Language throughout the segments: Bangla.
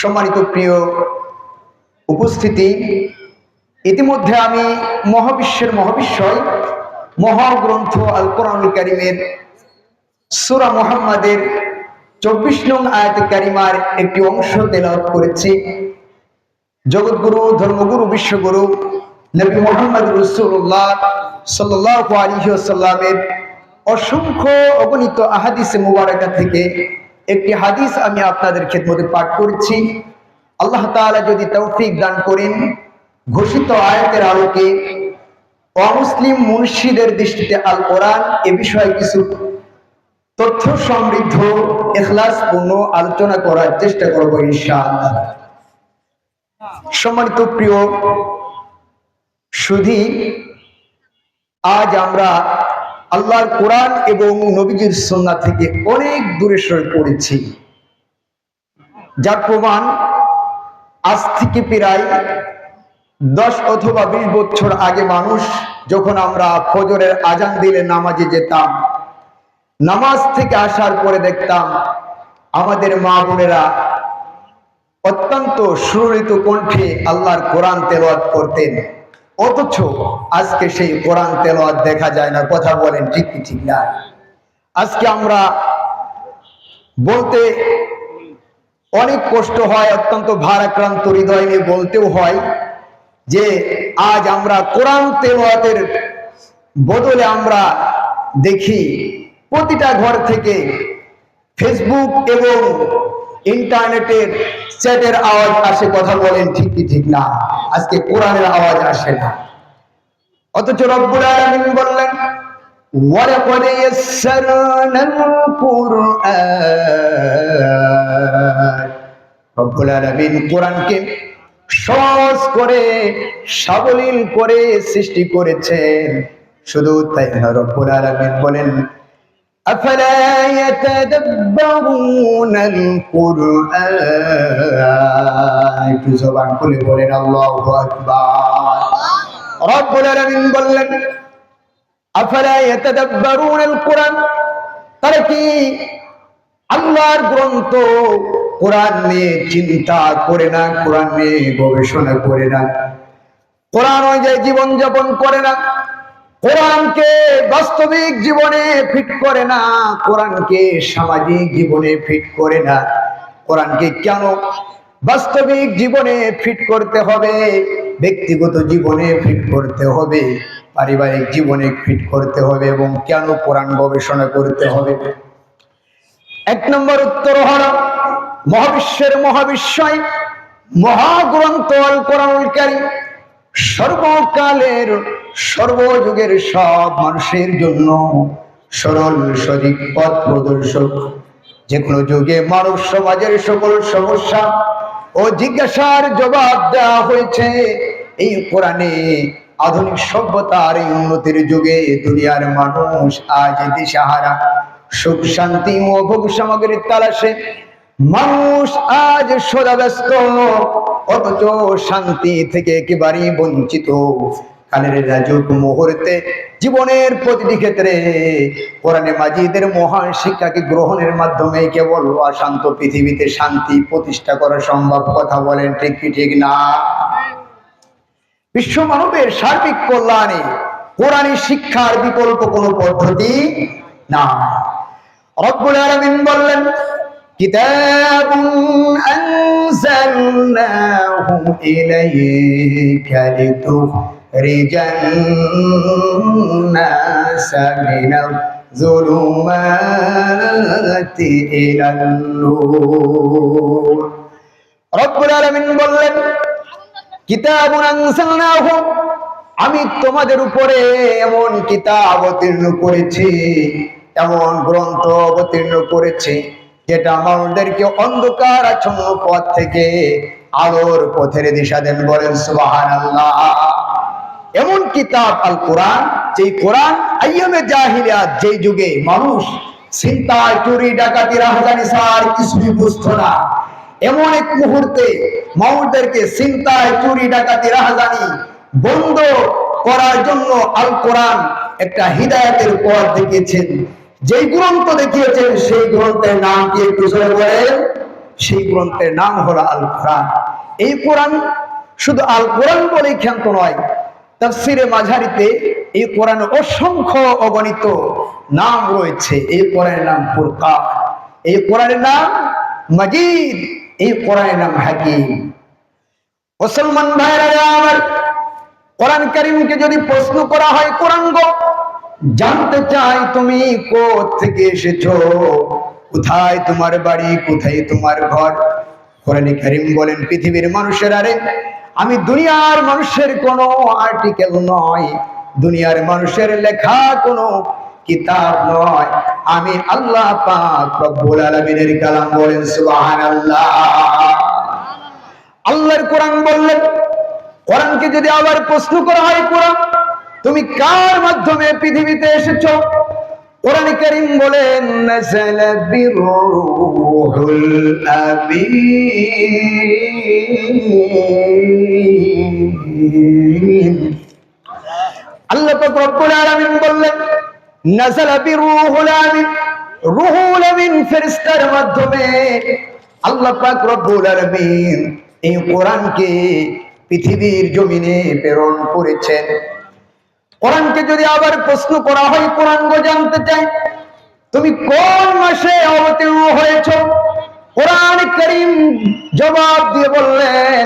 সম্মানিত প্রিয় উপস্থিতি, ইতিমধ্যে আমি মহাবিশ্বের মহাবিশ্বয়, মহাগ্রন্থ আল কোরআনুল কারিমের সুরা মোহাম্মদের চব্বিশ নং আয়াত কারিমার একটি অংশ তেলাওয়াত করেছি। জগৎগুরু, ধর্মগুরু, বিশ্বগুরু, নবী মোহাম্মদ রসুল্লাহ সাল্লাহ আলহিসাল্লামের অসংখ্য অগণিত আহাদিসে মুবারকা থেকে একটি হাদিস আমি আপনাদের খেদমতে পাঠ করেছি। আল্লাহ তাআলা যদি তৌফিক দান করেন, ঘোষিত আয়াতের আলোকে অমুসলিম মুন্সিদের দৃষ্টিতে আল কোরআন এ বিষয়ে কিছু তথ্য সমৃদ্ধ, এখলাসপূর্ণ আলোচনা করার চেষ্টা করব ইনশাআল্লাহ। সম্মানিত প্রিয় সুধী, আজ আমরা আল্লাহর কোরআন এবং নবীজির সন্না থেকে অনেক দূরে সরে পড়েছি। যার প্রমাণ আজ থেকে প্রায় দশ অথবা বিশ বছর আগে মানুষ যখন আমরা ফজরের আজান দিলে নামাজে যেতাম, নামাজ থেকে আসার পরে দেখতাম আমাদের মা বোনেরা অত্যন্ত সুরিত কণ্ঠে আল্লাহর কোরআন তেলাওয়াত করতেন। অথচ আজকে সেই কোরআন তেলাওয়াত দেখা যায় না, কথা বলেন, ঠিক ঠিক না? আজকে আমরা বলতে অনেক কষ্ট হয়, অত্যন্ত ভারাক্রান্ত হৃদয় নিয়ে বলতেও হয় যে আজ আমরা কোরআন তেলাওয়াতের বদলে আমরা দেখি প্রতিটা ঘর থেকে ফেসবুক এবং ইন্টারনেটের চ্যাটের আওয়াজ আসে, কথা বলেন ঠিক ঠিক না। আজকে কোরআনের আওয়াজ আসে না। অথচ রব্বুল আলামিন বললেন ওয়ালাকাদ ইয়াসসারনাল কুরআন। রব্বুল আলামিন কোরআনকে সহজ করে, সাবলীল করে সৃষ্টি করেছেন। শুধু তাই না, রব্বুল আলামিন বলেন أفلا يتدبرون القرآن একটু জবান খুলে বলেন আল্লাহু আকবার রব্বুল আলামিন বললেন আফালা ইয়াতাদাব্বারুন আল কোরআন তারা কি আল্লাহর গ্রন্থ কোরআন নিয়ে চিন্তা করে না কোরআন নিয়ে গবেষণা করে না কোরআন অনুযায়ী জীবন যাপন করে না কোরআনকে বাস্তবিক জীবনে ফিট করে না, কোরআনকে সামাজিক জীবনে ফিট করে না। কোরআনকে কেন বাস্তবিক জীবনে ফিট করতে হবে? ব্যক্তিগত জীবনে ফিট করতে হবে, পারিবারিক জীবনে ফিট করতে হবে এবং কেন কোরআন গবেষণা করতে হবে? এক নম্বর উত্তর হল, মহাবিশ্বের মহাবিশ্বয় মহাগ্রন্থ আল কোরআনুল কারীম। সর্বকালের, সর্বযুগের সব মানুষের জন্য সরল সঠিক পথ প্রদর্শক। যে কোনো যুগে মানব সমাজের সকল সমস্যা ও জিজ্ঞাসার জবাব দেওয়া হয়েছে। এই কোরআনে আধুনিক সভ্যতার এই উন্নতির যুগে দুনিয়ার মানুষ আজ দিশাহারা। সুখ, শান্তি ও ভোগ সামগ্রীর তালাশে। মানুষ আজ সদা ব্যস্ত, অথচ শান্তি থেকে একেবারেই বঞ্চিত। কালের রাজুক মুহূর্তে জীবনের প্রতিটি ক্ষেত্রে কোরআনে মাজিদের মহান শিক্ষাকে গ্রহণের মাধ্যমে কেবল অশান্ত পৃথিবীতে শান্তি প্রতিষ্ঠা করা সম্ভব কথা বলেন ঠিক কি ঠিক না? বিশ্ব মানবের সার্বিক কল্যাণে কোরআনী শিক্ষার বিকল্প কোনো পদ্ধতি না রব্বুল আলামিন বললেন كتاب أنزلناه إليك لتخرج الناس من الظلمات إلى النور رب العالمين বললেন কিতাব আনসালনাহু আমি তোমাদের উপরে এমন কিতাব অবতীর্ণ করেছি এমন গ্রন্থ অবতীর্ণ করেছি যেটা আমাদেরকে অন্ধকার আচ্ছন্ন পথ থেকে আলোর পথের দিশা দেন বলেন সুবাহান আল্লাহ এমন কিতাব, আল কোরআন, যেই কোরআন আইয়মে জাহিলিয়াত যেই যুগে মানুষ চিন্তায় চুরি, ডাকাতি, রাহাজানি, সার, কিছুই বুঝতো না। এমন এক মুহূর্তে মানুষদেরকে চিন্তায় চুরি, ডাকাতি, রাহাজানি বন্ধ করার জন্য আল কোরআন একটা হৃদায়তের পথ দেখিয়েছেন। যেই গ্রন্থ দেখিয়েছেন, সেই গ্রন্থের নাম কি একটু বলেন? সেই গ্রন্থের নাম হলো আল কোরআন এই কোরআন শুধু আল কোরআন বলেই খ্যান্ত নয়, তাফসিরে মাঝারিতে এই কোরআন অসংখ্য অগণিত নাম রয়েছে। এই কোরআনের নাম ফুরকান, এই কোরআনের নাম মাজিদ, এই কোরআনের নাম হাকিম। মুসলমান ভাইরা আমার কোরআন করিমকে যদি প্রশ্ন করা হয়, কোরআন জানতে চাই তুমি থেকে এসেছ? কোথায় তোমার বাড়ি? কোথায় তোমার ঘর? কোরআন করিম বলেন, পৃথিবীর মানুষের আরে, আমি দুনিয়ার মানুষের কোনো আর্টিকেল নয়। দুনিয়ার মানুষের লেখা কোনো কিতাব নয়। আমি আল্লাহ পাক রব্বুল আলামিনের কালাম বলেন, সুবহানাল্লাহ। আল্লাহর কোরআন বললেন কোরআনকে যদি আবার প্রশ্ন করা হয়, কোরআন তুমি কার মাধ্যমে পৃথিবীতে এসেছ? কোরআন করিম বলেন আল্লাহ আলামিন বললেন রুহুল মাধ্যমে এই কোরআনকে পৃথিবীর জমিনে প্রেরণ করেছেন। কোরআনকে যদি আবার প্রশ্ন করা হয়, কোরআন গো জানতে চাই। তুমি কোন মাসে অবতীর্ণ হয়েছ? কোরআন করিম জবাব দিয়ে বললেন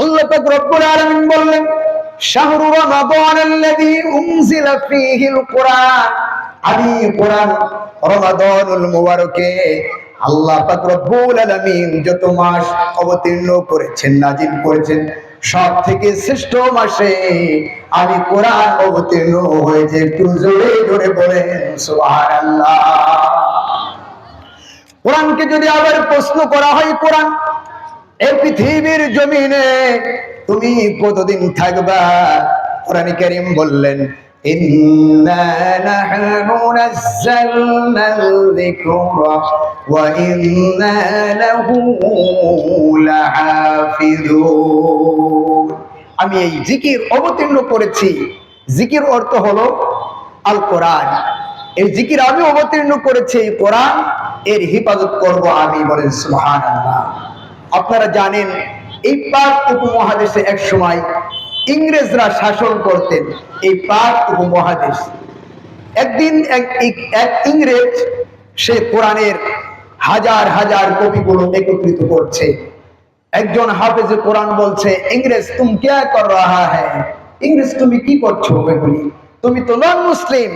আল্লাহু বললেন শাহরু রমাদানাল্লাযী উনজিলা ফীহিল কুরআন। আমি কোরআন রমাদানুল আল্লাহ পাক রব্বুল আলামিন যত মাস অবতীর্ণ করেছেন করেছেন, সব থেকে শ্রেষ্ঠ মাসে আমি কোরআন অবতীর্ণ হয়েছে। একটু জোরে জোরে বলেন, সুবহানাল্লাহ। কোরআনকে যদি আবার প্রশ্ন করা হয়, কোরআন, এই পৃথিবীর জমিনে তুমি কতদিন থাকবা কোরআন করিম বললেন إنا نحن نزلنا الذكر وإنا له لحافظون আমি এই জিকির অবতীর্ণ করেছি জিকির অর্থ হলো আল কোরআন এই জিকির আমি অবতীর্ণ করেছি এই কোরআন এর হেফাজত করব আমি বলেন সুবহানাল্লাহ আপনারা জানেন এই পাক উপমহাদেশে এক সময় ইংরেজরা শাসন করতেন, এই পাক উপমহাদেশ। একদিন এক ইংরেজ, সে কোরআনের হাজার হাজার কপিগুলো একত্রিত করছে। একজন হাফেজে কোরআন বলছে, ইংরেজ, তুমি কে কর রাহা হ্যাঁ ইংরেজ, তুমি কি করছ এগুলি? তুমি তো নন মুসলিম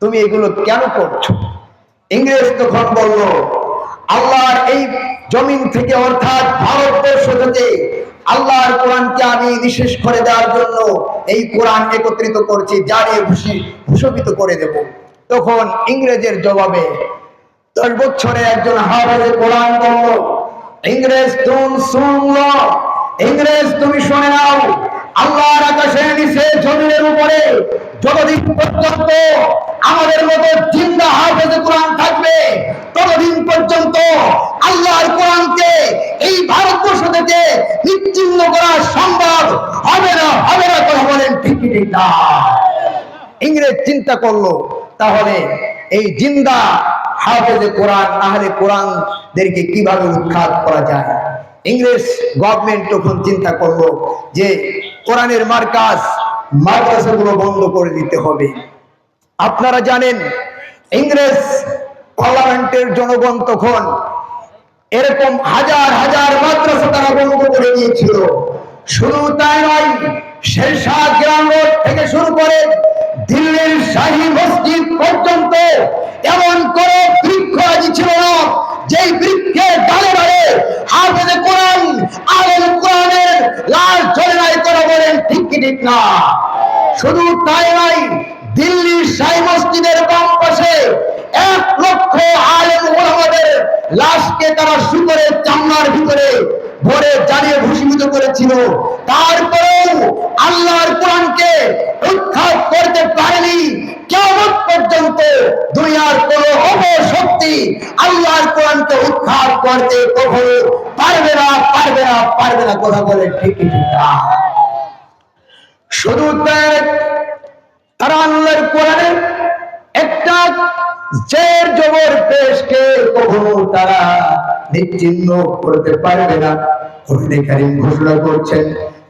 তুমি এগুলো কেন করছ? ইংরেজ তখন বলল আল্লাহর এই জমিন থেকে অর্থাৎ ভারতবর্ষ থেকে আল্লাহর কোরআনকে আমি নিঃশেষ করে দেওয়ার জন্য এই কোরআন একত্রিত করছি জানিয়ে ভূষি ভূষবিত করে দেব। তখন ইংরেজের জবাবে দশ বছরে একজন হাফেজে কোরআন বলল, ইংরেজ, তুমি শুনল? ইংরেজ, তুমি শুনে নাও। আল্লাহর নিচে জমিনের উপরে যতদিন পর্যন্ত আমাদের মতো জিন্দা হাফেজে কোরআন থাকবে, ততদিন পর্যন্ত আল্লাহর কোরআনকে এই ভারতবর্ষ থেকে নিশ্চিন্ন করা সম্ভব হবে না হবে না কথা বলেন ঠিক ঠিক না? ইংরেজ চিন্তা করল, তাহলে এই জিন্দা হাফেজে কোরআন, আহলে কোরআনদেরকে কীভাবে উৎখাত করা যায়? ইংরেজ গভর্নমেন্ট তখন চিন্তা করল যে কোরআনের মার্কাজ মাদ্রাসাগুলো বন্ধ করে দিতে হবে। আপনারা জানেন, ইংরেজ পার্লামেন্টের জনগণ তখন এরকম হাজার হাজার মাদ্রাসা তারা বন্ধ করে দিয়েছিল। শুধু তাই নয়, শেরশাহ গ্রাম থেকে শুরু করে দিল্লির শাহী মসজিদ পর্যন্ত এমন কোন বৃক্ষ আজ ছিল না। যেই বৃক্ষের ডালে ডালে হাফেজে কোরআন আলেম কোরআনের লাল ঝরে নাই করে বলেন, ঠিক কি ঠিক না? শুধু তাই নাই দিল্লির সাই মসজিদের বাম পাশে তারা শুকরের চামড়ার ভিতরে ভরে জ্বালিয়ে ভূষিত করেছিল। তারপরেও আল্লাহর কোরআনকে উৎখাত করতে পারেনি। কেমন পর্যন্ত দুনিয়ার কোন আল্লাহর কোরআনকে করতে কখনো পারবে না পারবে না পারবে না কথা বলে ঠিক শুধু তারা আল্লাহর কোরআনের একটা জের জবর পেশকে কখনো তারা নিশ্চিহ্ন করতে পারবে না কোরআনে কারীম ঘোষণা করছেন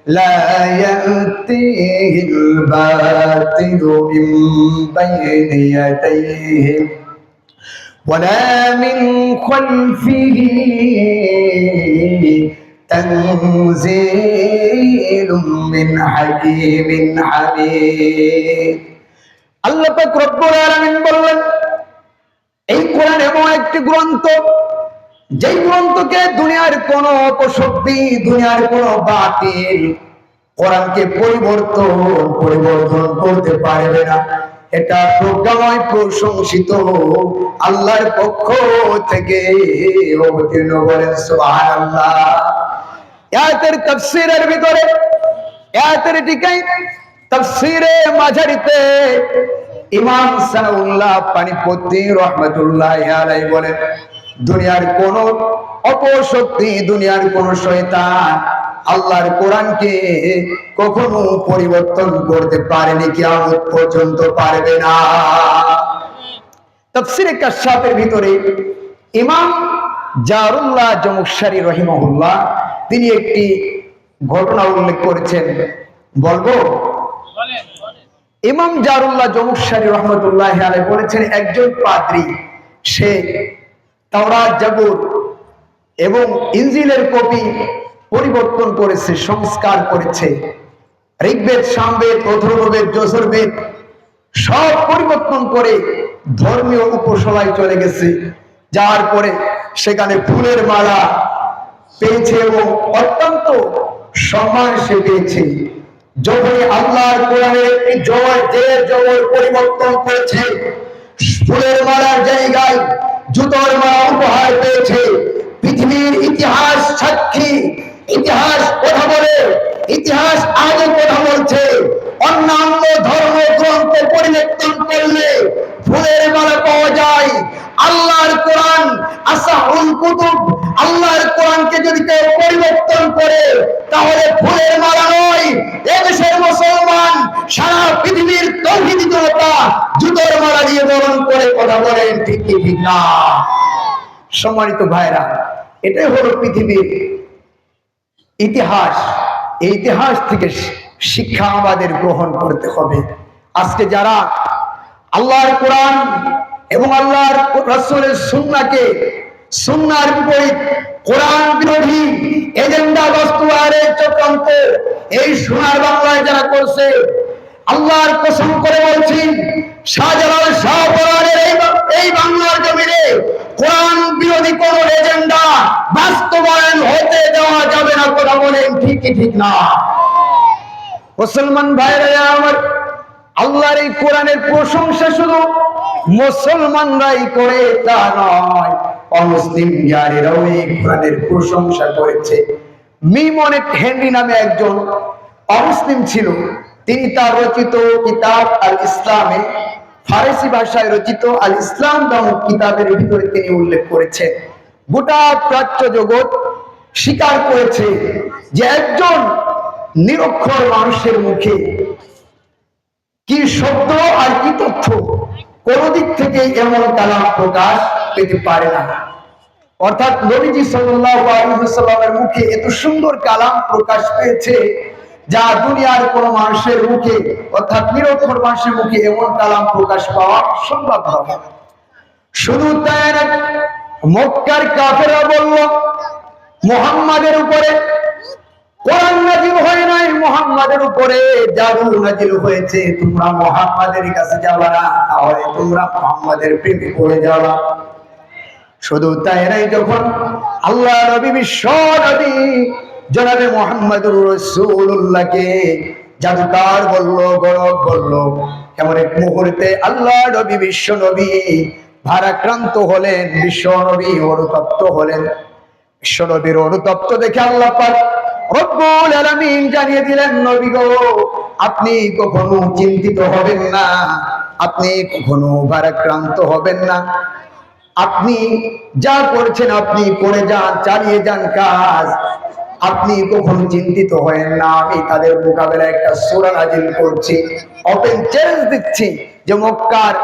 لا يأتيه الباطل من بين يديه ولا من خلفه تنزيل من حكيم حميد আল্লাহ এই এমন একটি গ্রন্থ, যেই গ্রন্থকে দুনিয়ার কোন দুনিয়ার কোন বাতিল পরিবর্তন পরিবর্তন করতে পারবে না। এটা প্রজ্ঞাময় প্রশংসিত আল্লাহর পক্ষ থেকে অবতীর্ণ করেন ভিতরে তাফসীরে মাঝারিতে ইমাম সানাউল্লাহ পানিপতি রহমতুল্লাহ আলাইহি বলেন, দুনিয়ার কোন অপশক্তি, দুনিয়ার কোন শয়তান আল্লাহর কোরআনকে কখনো পরিবর্তন করতে পারেনি, কিয়ামত পর্যন্ত পারবে না। তাফসিরে কাশাফের ভিতরে ইমাম জারুল্লাহ জমুকশারী রহিমহুল্লাহ তিনি একটি ঘটনা উল্লেখ করেছেন। বলব ইমাম জারুল্লাহ জমুকশারী রহমতুল্লাহ আলাই বলেছেন, একজন পাদ্রী, সে তাওরাত, জাবুর এবং ইনজিলের কপি পরিবর্তন করেছে, সংস্কার করেছে। ঋগ্বেদ, সামবেদ, অথর্ববেদ, যশোরবেদ সব পরিবর্তন করে ধর্মীয় উপসলায় চলে গেছে। যার পরে সেখানে ফুলের মালা পেয়েছে এবং অত্যন্ত সম্মান সে পেয়েছে। যখনই আল্লাহর কোরআনের একটি জয় জের জবর পরিবর্তন করেছে, ফুলের মালার জায়গায় জুতোর মালা উপহার পেয়েছে, পৃথিবীর ইতিহাস সাক্ষী, ইতিহাস কথা বলে, ইতিহাস আগে কথা বলছে, অন্যান্য ধর্ম গ্রন্থ পরিবর্তন করলে ফুলের মালা পাওয়া যায়। আল্লাহর কোরআন আসাহুল কুতুব, আল্লাহর কোরআনকে যদি কেউ পরিবর্তন করে, তাহলে ফুলের মালা নয়। এদেশের মুসলমান সারা পৃথিবীর তৌহিদি জনতা জুতোর মালা দিয়ে বরণ করে কথা বলেন, ঠিক ঠিক না? সম্মানিত ভাইরা, এটাই হলো পৃথিবীর ইতিহাস। এই ইতিহাস থেকে শিক্ষা আমাদের গ্রহণ করতে হবে। আজকে যারা আল্লাহর কোরআন এবং আল্লাহর রাসূলের সুন্নাহকে, সুন্নাহর বিপরীত কোরআন বিরোধী এজেন্ডা বাস্তবায়নের চক্রান্ত এই সোনার বাংলায় যারা করছে, আল্লাহর কসম করে বলছি, শাহজালাল শাহপরানের এই বাংলার জমিনে কোরআন বিরোধী কোন এজেন্ডা বাস্তবায়ন হতে দেওয়া যাবে না কথা বলেন ঠিক ঠিক না? মুসলমান ভাইরা, আমার আল্লাহর এই কোরআনের প্রশংসা শুধু মুসলমানরাই করে, তা নয়, অমুসলিম যারেরাও এই কোরআনের প্রশংসা করেছে। মিমনেট হেনরি নামে একজন অমুসলিম ছিল। তিনি তার রচিত কিতাব আল ইসলামে ফারসি ভাষায় রচিত আল ইসলাম নামক কিতাবের ভিতরে তিনি উল্লেখ করেছেন। গোটা প্রাচ্য জগৎ স্বীকার করেছে যে একজন নিরক্ষর মানুষের মুখে কি শব্দ আর কি তথ্য কোন দিক থেকে এমন কালাম প্রকাশ পেতে পারে না। অর্থাৎ নবীজি ওয়াসাল্লামের মুখে এত সুন্দর কালাম প্রকাশ পেয়েছে যা দুনিয়ার কোন মানুষের মুখে, অর্থাৎ নিরক্ষর মানুষের মুখে এমন কালাম প্রকাশ পাওয়া সম্ভব নয় শুধু তাই উপরে কোরআন নাজিল হয় নাই, মুহাম্মাদের উপরে জাদু নাজিল হয়েছে। তোমরা মুহাম্মাদের কাছে যাবা না, তাহলে তোমরা মুহাম্মাদের প্রেমে পড়ে যাবা। শুধু তাই নাই যখন আল্লাহ নবী বিশ্ব নবী জনাবে মোহাম্মদুর রসুল্লাহকে জাদুকার বলল, গরব বলল, এমন এক মুহূর্তে আল্লাহ নবী বিশ্ব নবী ভারাক্রান্ত হলেন, বিশ্ব নবী অনুতপ্ত হলেন। বিশ্বনবীর অনুতপ্ত দেখে আল্লাহ পাক রব্বুল আলামিন জানিয়ে দিলেন, নবী গো, আপনি কখনো চিন্তিত হবেন না, আপনি কখনো ভারাক্রান্ত হবেন না। আপনি যা করছেন, আপনি করে যান, চালিয়ে যান কাজ। আপনি কখনো চিন্তিত হয়েন না, আমি তাদের মোকাবেলায় একটা সুরা নাজিল করছি। ওপেন চ্যালেঞ্জ দিচ্ছি যে মক্কার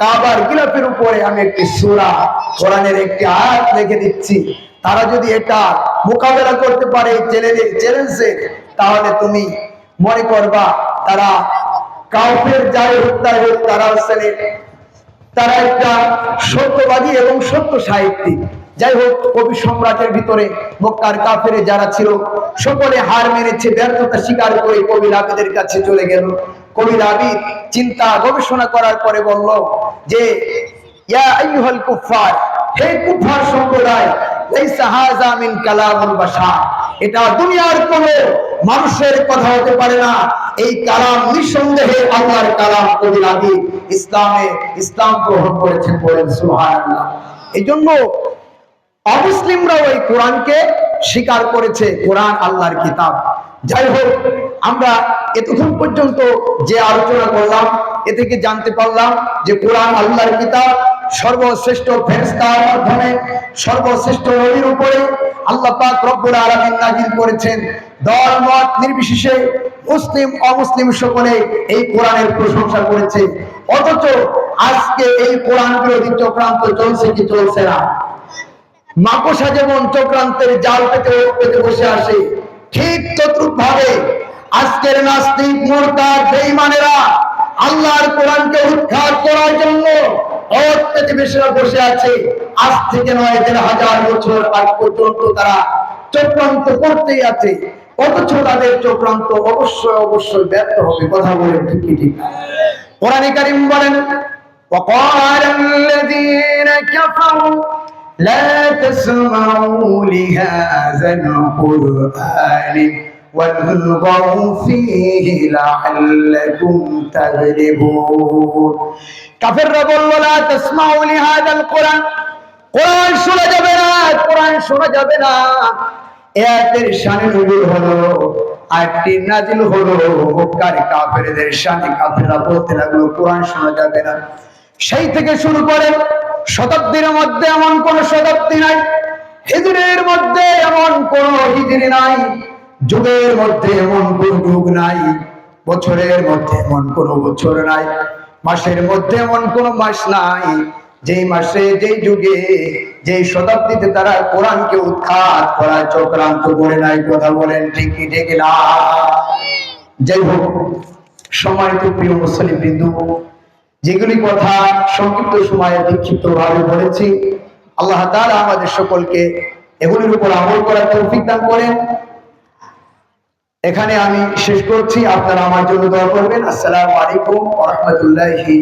কাবার গিলাফের উপরে আমি একটি সুরা, কোরআনের একটি আয়াত লিখে দিচ্ছি। তারা যদি এটা মোকাবেলা করতে পারে চ্যালেঞ্জে চ্যালেঞ্জে তাহলে তুমি মনে করবা, তারা কাউফের যাই হোক তাই হোক, তারা হচ্ছেন তারা একটা সত্যবাদী এবং সত্য সাহিত্যিক। যাই হোক, কবি সম্রাটের ভিতরে মক্কার কাফেরে যারা ছিল, সকলে হার মেনেছে, ব্যর্থতা স্বীকার করে কবি রাবিদের কাছে চলে গেল। কবি রাবিদ চিন্তা গবেষণা করার পরে বলল যে কুফার হে কুফার সম্প্রদায়, লাইসা হাযা মিন কালামুল এটা দুনিয়ার কোন মানুষের কথা হতে পারে না। এই কালাম নিঃসন্দেহে আল্লাহর কালাম কবি রাবি ইসলামে ইসলাম গ্রহণ করেছেন বলেন, সুবহানাল্লাহ। এই জন্য অমুসলিমরাও এই কোরআনকে স্বীকার করেছে, কোরআন আল্লাহর কিতাব। যাই হোক, আমরা এতক্ষণ পর্যন্ত যে আলোচনা করলাম, এ থেকে জানতে পারলাম যে কোরআন আল্লাহর কিতাব সর্বশ্রেষ্ঠ ফেরেশতার মাধ্যমে, সর্বশ্রেষ্ঠ নবীর উপরে আল্লাহ পাক রব্বুল আলামিন নাজিল করেছেন। দল মত নির্বিশেষে মুসলিম, অমুসলিম সকলে এই কোরআনের প্রশংসা করেছে। অথচ আজকে এই কোরআন বিরোধী চক্রান্ত চলছে কি চলছে না? মাকড়সা যেমন চক্রান্তের জাল পেতে পেতে বসে আসে, ঠিক তদ্রুপ ভাবে আজকের নাস্তিক, মোরতাদ, বেঈমানেরা আল্লাহর কোরআনকে উদ্ধার করার জন্য অত্যধিক বেশিরা বসে আছে আজ থেকে নয় দেড় হাজার বছর আগ পর্যন্ত তারা চক্রান্ত করতেই আছে অথচ তাদের চক্রান্ত অবশ্যই অবশ্যই ব্যর্থ হবে কথা বলেন ঠিক কি ঠিক কোরআনে কারিম বলেন وقال الذين كفروا لا تسمعوا لهذا القرآن والغوا فيه لعلكم تغلبون কাফেররা বলল লা তাসমাউ লিহাদাল কোরআন কোরআন শোনা যাবে না কোরআন শোনা যাবে না এয়াতের শানে নজুল হলো আয়াতটি নাজিল হলো মক্কার কাফেরদের শানে কাফেররা বলতে লাগলো কোরআন শোনা যাবে না সেই থেকে শুরু করে শতাব্দীর মধ্যে এমন কোন শতাব্দী নাই হিজরের মধ্যে এমন কোন হিজরি নাই যুগের মধ্যে এমন কোন যুগ নাই, বছরের মধ্যে এমন কোন বছর নাই, মাসের মধ্যে এমন কোন মাস নাই, যেই মাসে, যেই যুগে, যেই শতাব্দীতে তারা কোরআনকে উৎখাত করা চক্রান্ত করে নাই, কথা বলেন ঠিকই ঠিক না? যাই হোক সম্মানিত প্রিয় মুসলিম বিন্দু, যেগুলি কথা সংক্ষিপ্ত সময়ে বিক্ষিপ্ত ভাবে বলেছি, আল্লাহ তাআলা আমাদের সকলকে এগুলির উপর আমল করার তৌফিক দান করেন। এখানে আমি শেষ করছি। আপনারা আমার জন্য দোয়া করবেন। আসসালামু আলাইকুম রাহমাতুল্লাহি